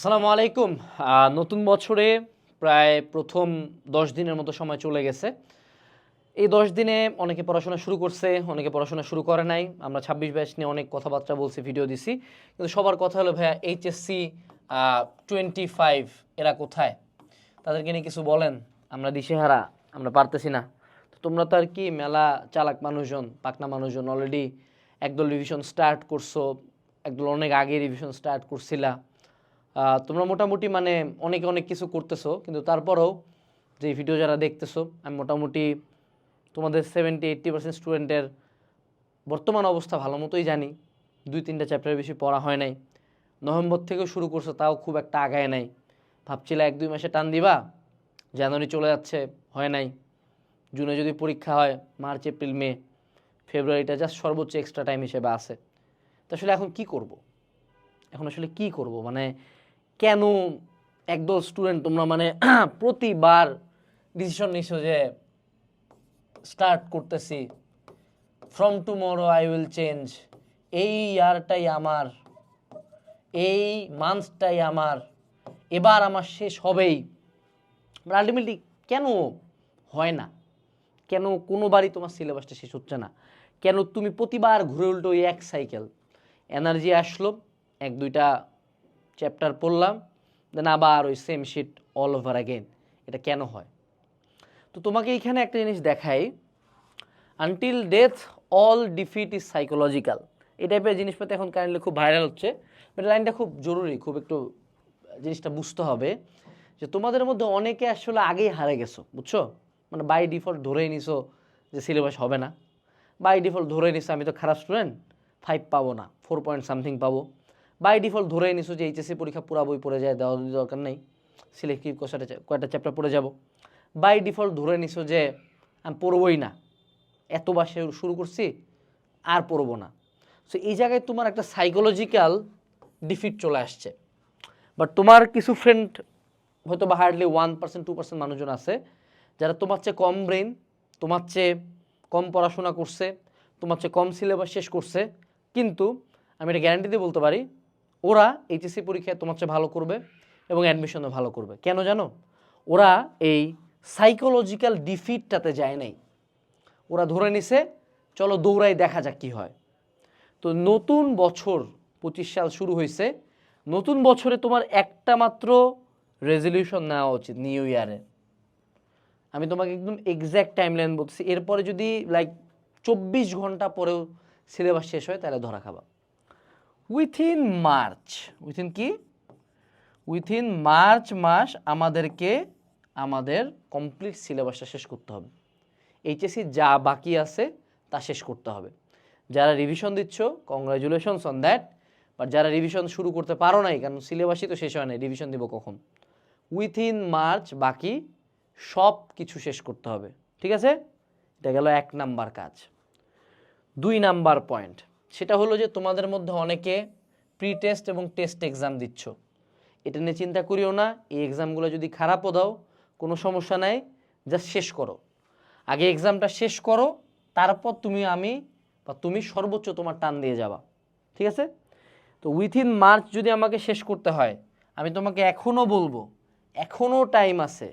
আসসালামু আলাইকুম। নতুন বছরে প্রায় প্রথম দশ দিনের মতো সময় চলে গেছে। এই দশ দিনে অনেকে পড়াশোনা শুরু করছে, অনেকে পড়াশোনা শুরু করে নাই। আমরা ছাব্বিশ ব্যাচ নিয়ে অনেক কথাবার্তা বলছি, ভিডিও দিছি। কিন্তু সবার কথা হলো, ভাইয়া এইচএসসি টোয়েন্টি ফাইভ এরা কোথায়? তাদেরকে নিয়ে কিছু বলেন। আমরা দিশেহারা, আমরা পারতেছি না। তো তোমরা তো আর কি, মেলা চালাক মানুষজন, পাকনা মানুষজন অলরেডি একদল রিভিশন স্টার্ট করছ, একদল অনেক আগে রিভিশন স্টার্ট করছিলা। তোমরা মোটামুটি মানে অনেক অনেক কিছু করতেছো, কিন্তু তারপরেও যে ভিডিও যারা দেখতেছো, আমি মোটামুটি তোমাদের সেভেন্টি এইট্টি পার্সেন্ট স্টুডেন্টের বর্তমান অবস্থা ভালো মতোই জানি। দুই, তিনটা চ্যাপ্টার বেশি পড়া হয় নাই। নভেম্বর থেকেও শুরু করছ, তাও খুব একটা আগায় নাই। ভাবছিলে এক, দুই মাসে টান দিবা, জানুয়ারি চলে যাচ্ছে, হয় নাই। জুনে যদি পরীক্ষা হয়, মার্চ, এপ্রিল, মে, ফেব্রুয়ারিটা জাস্ট সর্বোচ্চ এক্সট্রা টাইম হিসেবে আছে। তো আসলে এখন কি করব? এখন আসলে কি করব? মানে কেন একদল স্টুডেন্ট তোমরা মানে প্রতিবার ডিসিশন নিছো যে স্টার্ট করতেছি? From tomorrow I will change এই ইয়ারটাই আমার। এই মান্থটাই আমার। এবার আমার শেষ হবেই। আলটিমেটলি কেন হয় না? কেন কোনোবারই তোমার সিলেবাসটা শেষ হচ্ছে না? কেন তুমি প্রতিবার ঘুরে উল্টো এক সাইকেল এনার্জি আসলো এক দুইটা চ্যাপ্টার পড়লাম দেন আবার ওই same sheet all over again এটা কেন হয়? তো তোমাকে এইখানে একটা জিনিস দেখাই। Until death all defeat is psychological এই টাইপের জিনিসপাতি এখন কারেন্টলি খুব ভাইরাল হচ্ছে। বাট লাইনটা খুব জরুরি, খুব একটু জিনিসটা বুঝতে হবে যে তোমাদের মধ্যে অনেকে আসলে আগেই হারে গেছো, বুঝছ? মানে বাই ডিফল্ট ধরেই নিছো যে সিলেবাস হবে না। বাই ডিফল্ট ধরে নিছো, আমি তো খারাপ স্টুডেন্ট ফাইভ পাবো না ফোর পয়েন্ট সামথিং পাবো। বাই ডিফল্ট ধরেই নিছো যে এইচএসসি পরীক্ষা পুরা বই পড়ে যায়, দেওয়ার দরকার নেই সিলেক্টিভ কয়টা কয়টা চ্যাপ্টার পড়ে যাব। বাই ডিফল্ট ধরে নিছো যে আমি পড়বই না। এতবার শুরু করছি, আর পড়ব না। সো এই জায়গায় তোমার একটা সাইকোলজিক্যাল ডিফিট চলে আসছে। বাট তোমার কিছু ফ্রেন্ড হয়তো বা hardly one percent two percent মানুষজন আছে, যারা তোমার চেয়ে কম ব্রেন তোমার চেয়ে কম পড়াশোনা করছে, তোমার চেয়ে কম সিলেবাস শেষ করছে। কিন্তু, আমি এটা গ্যারান্টি দিয়ে বলতে পারি ওরা এইচএসসি পরীক্ষায় তোমার চেয়ে ভালো করবে এবং অ্যাডমিশনও ভালো করবে। কেন জানো? ওরা এই সাইকোলজিক্যাল ডিফিটটাতে যায় নাই। ওরা ধরে নিছে, চলো দৌড়াই দেখা যাক কী হয়। তো নতুন বছর পঁচিশ সাল শুরু হয়েছে নতুন বছরে তোমার একটা মাত্র রেজলিউশন নেওয়া উচিত নিউ ইয়ারে আমি তোমাকে একদম এক্স্যাক্ট টাইম লাইন বলছি এরপরে যদি লাইক চব্বিশ ঘণ্টা পরেও সিলেবাস শেষ হয়, তাহলে ধরা খাবা। উইথিন মার্চ উইথিন কি? উইথিন মার্চ মাস আমাদেরকে, আমাদের কমপ্লিট সিলেবাসটা শেষ করতে হবে। এইচএসসি যা বাকি আছে, তা শেষ করতে হবে। যারা রিভিশন দিচ্ছ কংগ্রাচুলেশনস অন দ্যাট বাট যারা রিভিশন শুরু করতে পারো নাই, কারণ সিলেবাসই তো শেষ হয় নাই রিভিশন দিব কখন? উইথিন মার্চ বাকি সব কিছু শেষ করতে হবে। ঠিক আছে? এটা গেল এক নাম্বার কাজ। দুই নাম্বার পয়েন্ট সেটা হলো যে তোমাদের মধ্যে অনেকে প্রি টেস্ট এবং টেস্ট এক্সাম দিচ্ছ। এটা নিয়ে চিন্তা করিও না, এই এক্সামগুলো যদি খারাপও দাও, কোনো সমস্যা নাই জাস্ট শেষ করো। আগে এক্সামটা শেষ করো, তারপর তুমি আমি বা তুমি সর্বোচ্চ তোমার টান দিয়ে যাবা। ঠিক আছে? তো উইথিন মার্চ যদি আমাকে শেষ করতে হয়, আমি তোমাকে এখনও বলব এখনও টাইম আছে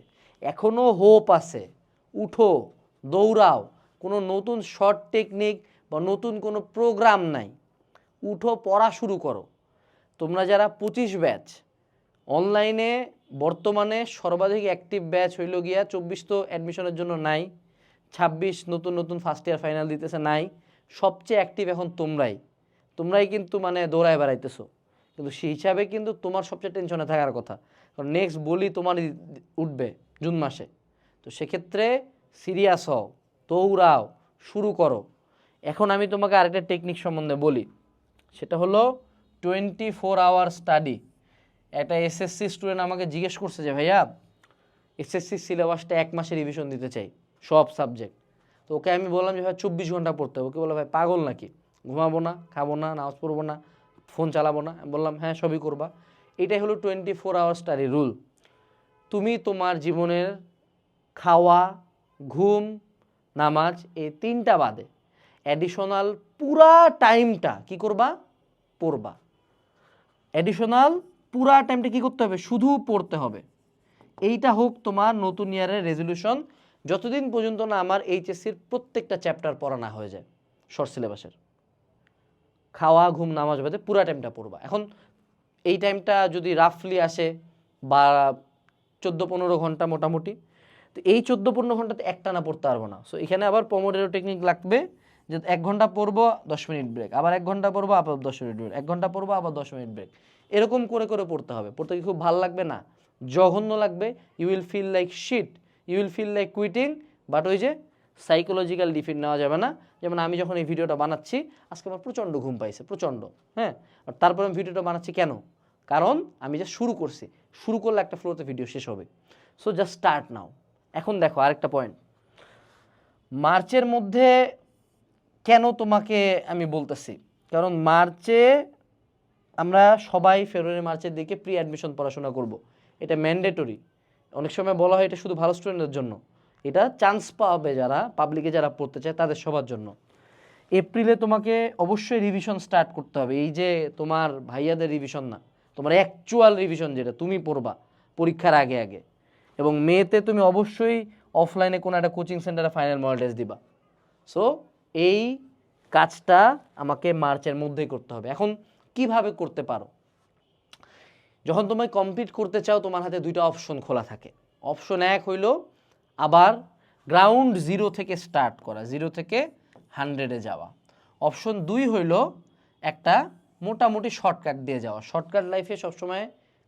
এখনও হোপ আছে। উঠো, দৌড়াও, কোনো নতুন শর্ট টেকনিক বা নতুন কোনো প্রোগ্রাম নাই, উঠো, পড়া শুরু করো। তোমরা যারা পঁচিশ ব্যাচ অনলাইনে বর্তমানে সর্বাধিক অ্যাক্টিভ ব্যাচ হইল গিয়া চব্বিশ তো অ্যাডমিশনের জন্য নাই, ছাব্বিশ নতুন নতুন ফার্স্ট ইয়ার ফাইনাল দিতেছে নাই, সবচেয়ে অ্যাক্টিভ এখন তোমরাই। তোমরাই কিন্তু মানে দৌড়ায় বেড়াইতেছো। কিন্তু সেই হিসাবে কিন্তু তোমার সবচেয়ে টেনশনে থাকার কথা। কারণ নেক্সট বলি তোমার উঠবে জুন মাসে। তো সেক্ষেত্রে সিরিয়াস হও, দৌড়াও, শুরু করো। এখন আমি তোমাকে আরেকটা টেকনিক সম্বন্ধে বলি। সেটা হলো টোয়েন্টি ফোর আওয়ার স্টাডি একটা এসএসসি স্টুডেন্ট আমাকে জিজ্ঞেস করছে যে, ভাইয়া এসএসসি সিলেবাসটা এক মাসে রিভিশন দিতে চাই, সব সাবজেক্ট তো ওকে আমি বললাম যে ভাই চব্বিশ ঘণ্টা পড়তে হবে। ওকে বলে ভাই পাগল নাকি? ঘুমাবো না, খাব না, নামাজ পড়ব না ফোন চালাবো না? বললাম হ্যাঁ সবই করবা। এটাই হলো twenty four hour study rule তুমি তোমার জীবনের খাওয়া, ঘুম, নামাজ, এই তিনটা বাদে অ্যাডিশনাল পুরা টাইমটা কি করবা? পড়বা। অ্যাডিশনাল পুরা টাইমটা কি করতে হবে? শুধু পড়তে হবে। এইটা হোক তোমার নতুন ইয়ারের রেজলিউশন যতদিন পর্যন্ত না আমার এইচএসসির প্রত্যেকটা চ্যাপ্টার পড়া না হয়ে যায় শর্ট সিলেবাসের খাওয়া, ঘুম, নামাজ বাদে পুরা টাইমটা পড়বা। এখন এই টাইমটা যদি রাফলি আসে বা চোদ্দ পনেরো ঘণ্টা মোটামুটি, তো এই চোদ্দ পনেরো ঘন্টাতে একটা না পড়তে পারব না। সো এখানে আবার পমোডেরো টেকনিক লাগবে। যে এক ঘণ্টা পড়ব, দশ মিনিট ব্রেক আবার এক ঘণ্টা পড়ব, আবার দশ মিনিট ব্রেক এক ঘণ্টা পড়ব, আবার দশ মিনিট ব্রেক এরকম করে করে পড়তে হবে। পড়তে কি খুব ভালো লাগবে? না। জঘন্য লাগবে। You will feel like shit you will feel like quitting but ওই যে সাইকোলজিক্যাল ডিফিট নেওয়া যাবে না। যেমন আমি যখন এই ভিডিওটা বানাচ্ছি, আজকে আমার প্রচণ্ড ঘুম পাইছে, প্রচণ্ড হ্যাঁ? আর তারপরে আমি ভিডিওটা বানাচ্ছি কেন? কারণ আমি যে শুরু করছি। শুরু করলে একটা ফ্লোতে ভিডিও শেষ হবে। সো জাস্ট স্টার্ট নাও এখন দেখো আরেকটা পয়েন্ট মার্চের মধ্যে কেন তোমাকে আমি বলতেছি? কারণ মার্চে আমরা সবাই ফেব্রুয়ারি মার্চের দিকে প্রি অ্যাডমিশন পড়াশোনা করব। এটা ম্যান্ডেটরি অনেক সময় বলা হয় এটা শুধু ভালো স্টুডেন্টদের জন্য। এটা চান্স পাবে যারা পাবলিকে যারা পড়তে চায় তাদের সবার জন্য। এপ্রিলে তোমাকে অবশ্যই রিভিশন স্টার্ট করতে হবে। এই যে তোমার ভাইয়াদের রিভিশন না, তোমার অ্যাকচুয়াল রিভিশন যেটা, তুমি পড়বা পরীক্ষার আগে আগে। এবং মেতে তুমি অবশ্যই অফলাইনে কোনো একটা কোচিং সেন্টারে ফাইনাল মডেল টেস্ট দিবা। সো এই কাজটা আমাকে মার্চের মধ্যেই করতে হবে। এখন কীভাবে করতে পারো? যখন তুমি কমপ্লিট করতে চাও, তোমার হাতে দুইটা অপশন খোলা থাকে। অপশন এক হইল আবার গ্রাউন্ড জিরো থেকে স্টার্ট করা জিরো থেকে হান্ড্রেডে যাওয়া। অপশন দুই হইল একটা মোটামুটি শর্টকাট দিয়ে যাওয়া। শর্টকাট লাইফে সবসময়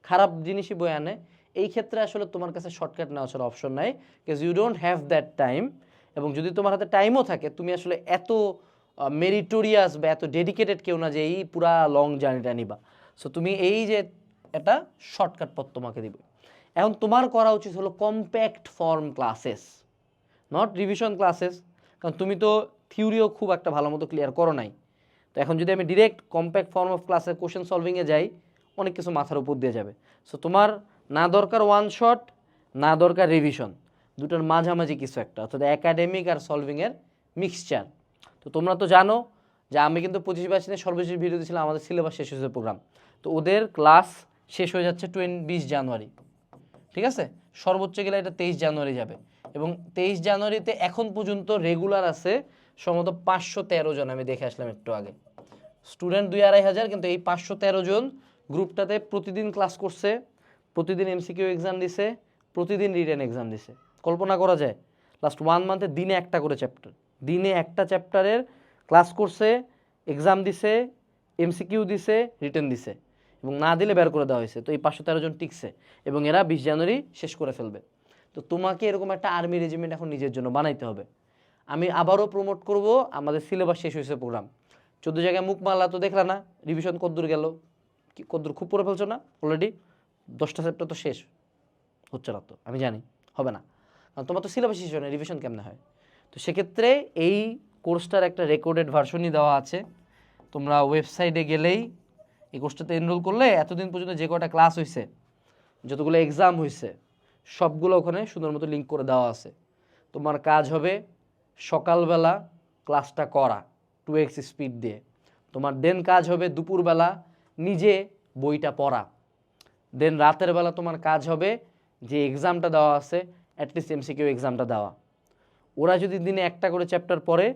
খারাপ জিনিসই বয়ে আনে। এই ক্ষেত্রে আসলে তোমার কাছে শর্টকাট নেওয়া ছাড়া অপশন নাই because you don't have that time এবং যদি তোমার হাতে টাইমও থাকে, তুমি আসলে এত মেরিটোরিয়াস বা এত ডেডিকেটেড কেউ না যে এই পুরা লং জার্নিটা নিবা। সো তুমি এই যে একটা শর্টকাট পথ তোমাকে দিবে। এখন তোমার করা উচিত হলো compact form classes not revision classes কারণ তুমি তো থিওরিও খুব একটা ভালো মতো ক্লিয়ার করো নাই। তো এখন যদি আমি ডিরেক্ট কম্প্যাক্ট ফর্ম অফ ক্লাসের কোশ্চেন সলভিংয়ে যাই, অনেক কিছু মাথার উপর দিয়ে যাবে। সো তোমার না দরকার ওয়ান শট না দরকার রিভিশন দুটোর মাঝামাঝি কিছু একটা, অর্থাৎ একাডেমিক আর সলভিংয়ের মিক্সচার তো তোমরা তো জানো যে আমি কিন্তু পঁচিশ বাইশ দিনে সর্বশেষ ভিডিও দিয়েছিলাম, আমাদের সিলেবাস শেষ হয়েছে প্রোগ্রাম তো ওদের ক্লাস শেষ হয়ে যাচ্ছে টোয়েন বিশ জানুয়ারি। ঠিক আছে? সর্বোচ্চ গেলে এটা তেইশ জানুয়ারি যাবে। এবং তেইশ জানুয়ারিতে এখন পর্যন্ত রেগুলার আছে সম্ভবত পাঁচশো তেরো জন, আমি দেখে আসলাম একটু আগে। স্টুডেন্ট দুই আড়াই হাজার, কিন্তু এই পাঁচশো তেরো জন গ্রুপটাতে প্রতিদিন ক্লাস করছে, প্রতিদিন এমসিকিউ এক্সাম দিছে, প্রতিদিন রিটেন এক্সাম দিছে। কল্পনা করা যায়। লাস্ট ওয়ান মান্থে দিনে একটা করে চ্যাপ্টার দিনে একটা চ্যাপ্টারের ক্লাস করছে এক্সাম দিছে এমসিকিউ দিছে রিটেন দিছে। এবং না দিলে বের করে দেওয়া হয়েছে। তো এই পাঁচশো তেরো জন টিকছে এবং এরা বিশ জানুয়ারি শেষ করে ফেলবে। তো তোমাকে এরকম একটা আর্মি রেজিমেন্ট এখন নিজের জন্য বানাইতে হবে। আমি আবারও প্রমোট করব, আমাদের সিলেবাস শেষ হয়েছে প্রোগ্রাম চোদ্দ জায়গায় মুখ মারলা তো দেখলা না রিভিশন কদ্দূর গেল। কি কদ্দূর খুব পড়ে ফেলছো না? অলরেডি দশটা চ্যাপ্টার তো শেষ। হচ্ছে না তো, আমি জানি, হবে না। কারণ তোমার তো সিলেবাস শেষ হয় না রিভিশন কেমনে হয়? তো সেক্ষেত্রে এই কোর্সটার একটা রেকর্ডেড ভার্সনই দেওয়া আছে। তোমরা ওয়েবসাইটে গেলেই এই কোর্সটাতে এনরোল করলে এতদিন পর্যন্ত যে কটা ক্লাস হয়েছে যতগুলো এক্সাম হয়েছে সবগুলো ওখানে সুন্দর মতো লিঙ্ক করে দেওয়া আছে। তোমার কাজ হবে সকালবেলা ক্লাসটা করা টু এক্স স্পিড দিয়ে। তোমার দেন কাজ হবে দুপুরবেলা নিজে বইটা পড়া। দেন রাতের বেলা তোমার কাজ হবে যে এক্সামটা দেওয়া আছে অ্যাটলিস্ট এমসিকিউ এক্সামটা দেওয়া। ওরা যদি দিনে একটা করে চ্যাপ্টার পড়ে,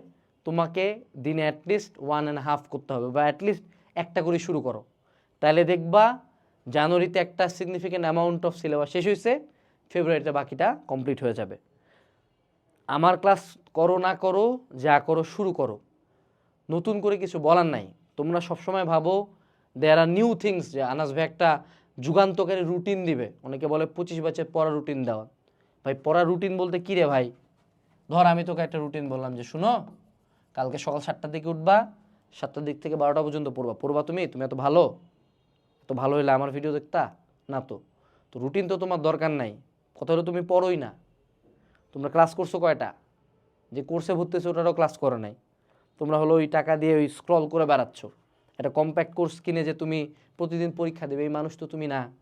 তোমাকে দিনে অ্যাটলিস্ট ওয়ান অ্যান্ড হাফ করতে হবে বা অ্যাটলিস্ট একটা করে শুরু করো। তাহলে দেখবা জানুয়ারিতে একটা সিগনিফিক্যান্ট অ্যামাউন্ট অফ সিলেবাস শেষ হয়েছে ফেব্রুয়ারিতে বাকিটা কমপ্লিট হয়ে যাবে। আমার ক্লাস করো না করো, যা করো শুরু করো। নতুন করে কিছু বলার নাই। তোমরা সবসময় ভাবো দেয়ার আর নিউ থিংস যে আনাস ভাই একটা যুগান্তকারী রুটিন দিবে। অনেকে বলে পঁচিশ বছর পড়া রুটিন দেওয়া। ভাই, পড়া রুটিন বলতে কী রে ভাই? ধর আমি তোকে একটা রুটিন বললাম যে, শুনো, কালকে সকাল সাতটার দিকে উঠবা, সাতটার দিক থেকে বারোটা পর্যন্ত পড়বা। পড়বা তুমি? তুমি এত ভালো? এত ভালো হইলে আমার ভিডিও দেখতা? না তো। তো রুটিন তো তোমার দরকার নাই। কথা তুমি পড়োই না। তোমরা ক্লাস করছ কয়টা? যে কোর্সে ভর্তি হচ্ছে ওটারও ক্লাস করো নাই। তোমরা হলো ওই টাকা দিয়ে ওই স্ক্রল করে বেড়াচ্ছ। একটা কম্প্যাক্ট কোর্স কিনে যে তুমি প্রতিদিন পরীক্ষা দেবে, এই মানুষ তো তুমি না।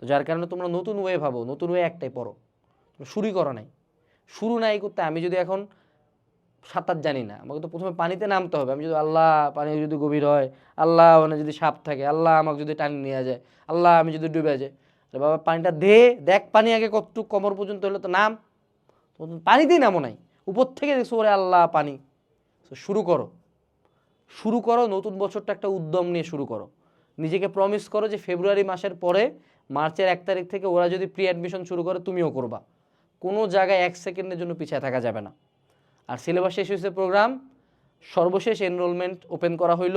তো যার কারণে তোমরা নতুন ওয়ে ভাবো, নতুন ওয়ে একটাই পড়ো। শুরুই করো নাই। শুরু নাই করতে আমি যদি এখন সাঁতার জানি না, আমাকে তো প্রথমে পানিতে নামতে হবে। আমি যদি আল্লাহ, পানি যদি গভীর হয়, আল্লাহ ওখানে যদি সাপ থাকে, আল্লাহ আমাকে যদি টানি নিয়ে যায়, আল্লাহ আমি যদি ডুবে যাই। আরে বাবা, পানিটা দে, দেখ পানি আগে কতটুকু কমর পর্যন্ত হলো তো নাম। পানিতেই নামো নাই। উপর থেকে দেখছ ওরে আল্লাহ, পানি। শুরু করো। শুরু করো, নতুন বছরটা একটা উদ্যম নিয়ে শুরু করো। নিজেকে প্রমিস করো যে ফেব্রুয়ারি মাসের পরে, মার্চের এক তারিখ থেকে ওরা যদি প্রি অ্যাডমিশন শুরু করে, তুমিও করবা। কোনো জায়গায় এক সেকেন্ডের জন্য পিছিয়ে থাকা যাবে না। আর সিলেবাস শেষ হয়েছে প্রোগ্রাম, সর্বশেষ এনরোলমেন্ট ওপেন করা হইল,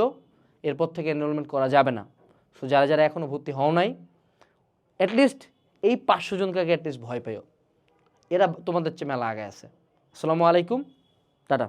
এরপর থেকে এনরোলমেন্ট করা যাবে না। সো যারা যারা এখনও ভর্তি হও নাই অ্যাটলিস্ট এই পাঁচশো জনকে অ্যাটলিস্ট ভয় পেও এরা তোমাদের চেয়ে মেলা আগে আছে। আসসালামু আলাইকুম, টাটা।